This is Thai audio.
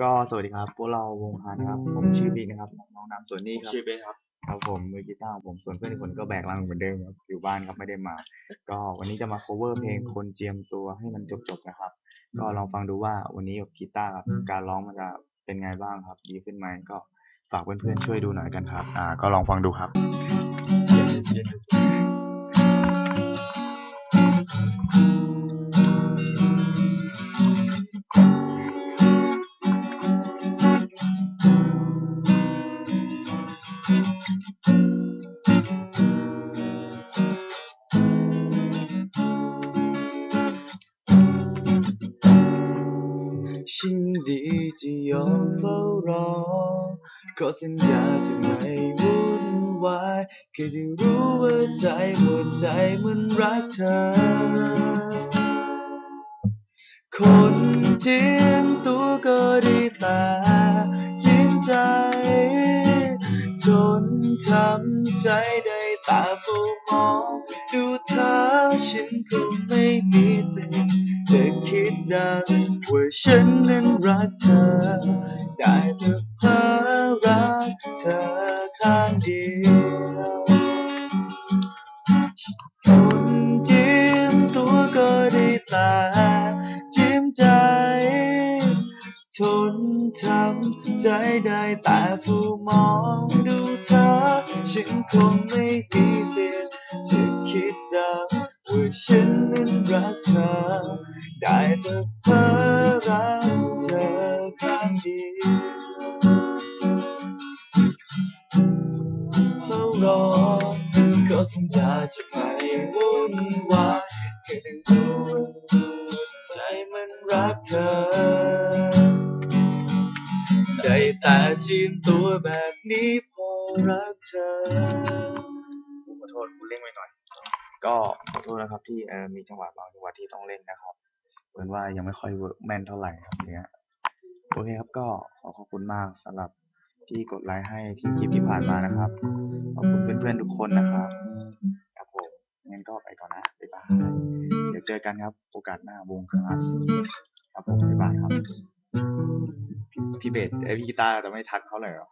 ก็สวัสดีครับ พวกเราวงฮานนะครับ ผมชื่อบิ๊กนะครับ น้องนามส่วนนี้ครับชื่อเบสครับ ครับผมมือกีตาร์ของผมส่วนเพื่อนอีกคนก็แบกลังเหมือนเดิมครับอยู่บ้านครับไม่ได้มา ก็วันนี้จะมา cover เพลงคนเจียมตัวให้มันจบๆนะครับ ก็ลองฟังดูว่าวันนี้กับกีตาร์ครับการร้องมันจะเป็นไงบ้างครับ ดีขึ้นไหมก็ฝากเพื่อนๆช่วยดูหน่อยกันครับ อ่า ก็ลองฟังดูครับ ฉันดีจะยอมเฝ้ารอ ขอสัญญาจะไม่วุ่นวายแค่ได้รู้ว่าใจหัวใจมันรักเธอ คนเจียมตัวก็ดี จนทำใจได้ตาเฝ้ามอง ดูเธอฉันคงไม่มีสิทธิ์จะคิดได้ว่าฉันนั้นรักเธอ ได้แต่เพ้อ ทำใจได้แต่เฝ้มองดูเธอ ฉันคงไม่มีสิทธิ์จะคิดได้ว่าฉันนั้นรักเธอ ได้แต่เพ้อรักเธอข้างเดียวเฝ้ารอขอสัญญาจะไม่วุ่นวายแค่ได้รู้ว่าใจมันรักเธอ ได้แต่จีมตัวแบบนี้พอรักเธอขอโทษคุณเล่นไปหน่อย ก็ขอโทษนะครับที่เออมีจังหวะบางจังหวะที่ต้องเล่นนะครับเหมือนว่ายังไม่ค่อยเวิร์กแม่นเท่าไหร่ครับเนี้ยโอเคครับก็ขอขอบคุณมากสำหรับที่กดไลค์ให้ที่คลิปที่ผ่านมานะครับ ขอบคุณเพื่อนๆทุกคนนะครับครับผมงั้นก็ไปก่อนนะบ๊ายบายเดี๋ยวเจอกันครับ โอกาสหน้าวงคลาสครับผมบ๊ายบายครับ พี่เบสไอยพี่กีตาร์จะไม่ทักเขาเลยเหรอ